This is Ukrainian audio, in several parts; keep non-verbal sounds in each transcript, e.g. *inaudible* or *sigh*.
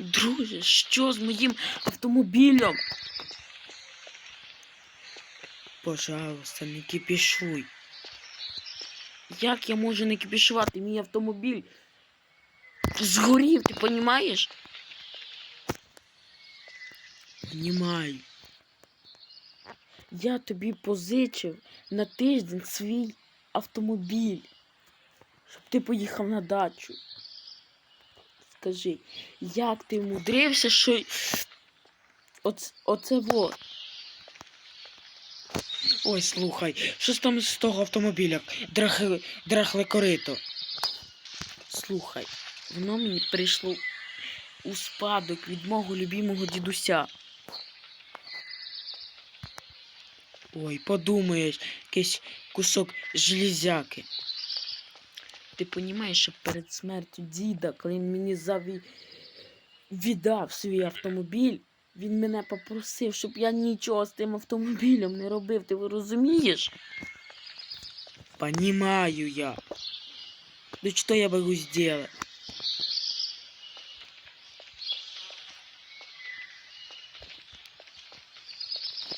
Друже, що з моїм автомобілем? Пожалуйста, не кипішуй. Як я можу не кипішувати? Мій автомобіль згорів, ти понімаєш? Понімаю. Я тобі позичив на тиждень свій автомобіль, щоб ти поїхав на дачу. Скажи, як ти вмудрився, що оце, оце вот. Ой, слухай, що ж там з того автомобіля? Драхли, драхле корито. Слухай, воно мені прийшло у спадок від мого любимого дідуся. Ой, подумаєш, якийсь кусок железяки. Ти розумієш, що перед смертю діда, коли він мені заві... віддав свій автомобіль, він мене попросив, щоб я нічого з тим автомобілем не робив. Ти розумієш? Понимаю я. Ну что я могу сделать?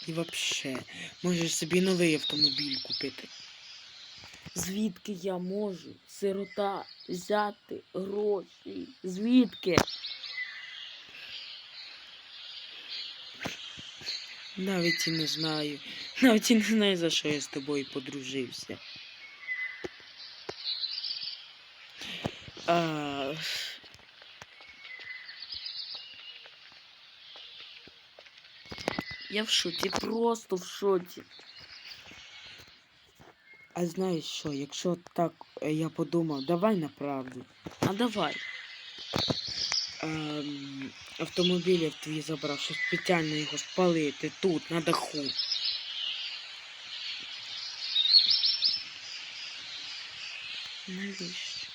І вообще, можеш собі новий автомобіль купити. Звідки я можу, сирота, взяти гроші? Звідки? Навіть і не знаю. Навіть і не знаю, за що я з тобою подружився. А... Я в шоці, просто в шоці. А знаєш що, якщо так е, я подумав, давай на правду. А давай. Ем, автомобіль я твій забрав, щоб спеціально його спалити тут, на даху. Навіщо?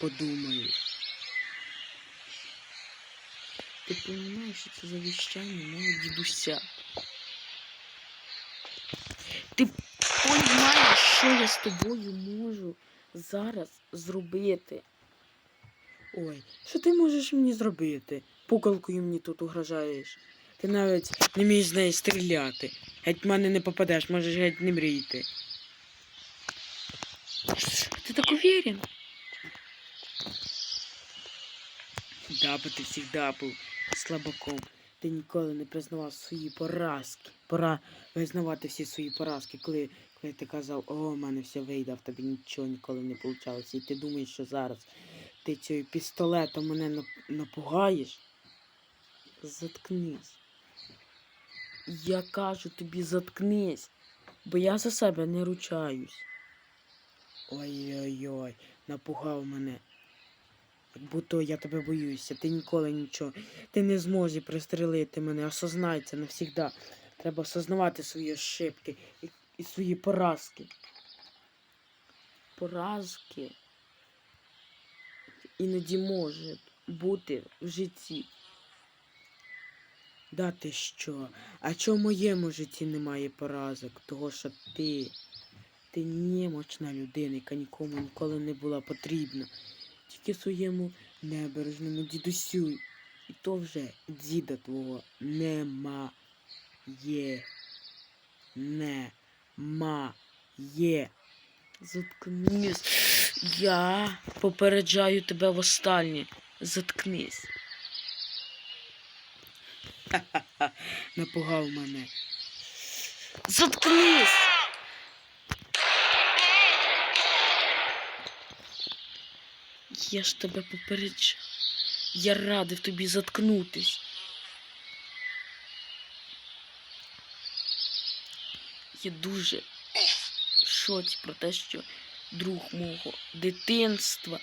Подумаю. Ти розумієш, що це завіщання мого дідуся. Ти розумієш, що я з тобою можу зараз зробити? Ой, що ти можеш мені зробити? Пукалкою мені тут угрожаєш. Ти навіть не вмієш з неї стріляти. Геть в мене не попадеш, можеш геть не мрійти. Ти так уверен? Да, бо ти завжди був слабаком. Ти ніколи не признавав свої поразки. Пора визнавати всі свої поразки, коли, коли ти казав, о, у мене все вийде, в тебе нічого ніколи не вийшло. І ти думаєш, що зараз ти цього пістолетом мене напугаєш. Заткнись. Я кажу тобі, заткнись, бо я за себе не ручаюсь. Ой-ой-ой, напугав мене. Як будто я тебе боюся, ти ніколи нічого. Ти не зможеш пристрелити мене, осознай це навсігда. Треба осознавати свої ошибки і, і свої поразки. Поразки іноді може бути в житті. Да ти що? А чого в моєму житті немає поразок? Того що ти. Ти немочна людина, яка нікому ніколи не була потрібна. Тільки своєму небережному дідусю. І то вже діда твого немає. Немає. Заткнись. Я попереджаю тебе востаннє. Заткнись. *laughs* Напугав мене. Заткнись! Я ж тебе попереджав. Я радив тобі заткнутись. Я дуже шоці про те, що друг мого дитинства.